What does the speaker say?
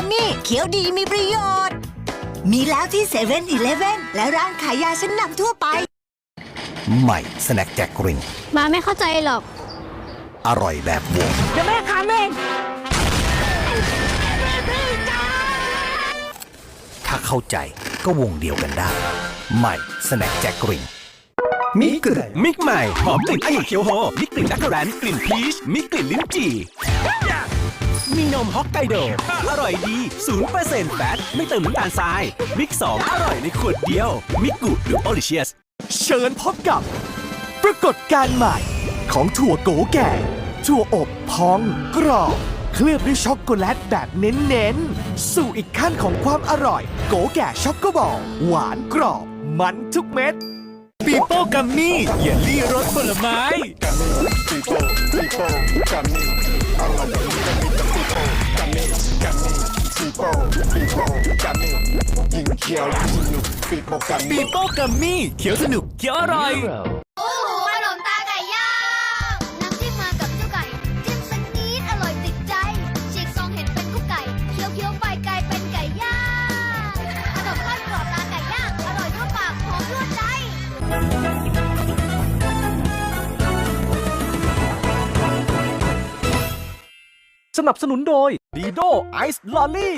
กัมมี่เขียวดีมีประโยชน์ มีแล้วที่เซเว่นอีเลฟเว่นและร้านขายยาชั้นนำทั่วไป ใหม่สแน็คแจ็คกรินมาไม่เข้าใจหรอก อร่อยแบบวงเดี๋ยวแม่ค้าเองถ้าเข้าใจก็วงเดียวกันได้ ใหม่สแน็คแจ็คกรินมิกเกอร์มิกใหม่ หอมกลิ่นองุ่นเขียวโฮมีกลิ่นดักแรนกลิ่นพีชมีกลิ่นลิ้นจี่ มีนมฮอกไกโด อร่อยดี 0%แฟต ไม่เติมน้ำตาลทราย มิก2อร่อยในขวดเดียว มิกกุหรือโอลิเชียส เชิญพบกับ ปรากฏการณ์ใหม่ของถั่วโกแก่ ถั่วอบพองกรอบ เคลือบด้วยช็อกโกแลตแบบเน้นๆ สู่อีกขั้นของความอร่อย โกแก่ช็อกโกบอลหวานกรอบ มันทุกเม็ดปีโป้กัมมี่เยลลี่รสผลไม้ ปีโป้กัมมี่เขียวสนุกเขียวอร่อย โอ้โหขนมตาไก่ย่าง น้ำจิ้มมากับเจ้าไก่ จิ้มสักนิดอร่อยติดใจฉีกซองเห็นเป็นกุ๊กไก่ เคี้ยวเคี้ยวๆไปกลายเป็นไก่ย่างขนมทอดกรอบตาไก่ย่าง อร่อยทั่วปากหอมทั่วใจ สนับสนุนโดยดีโดไอซ์ลอลี่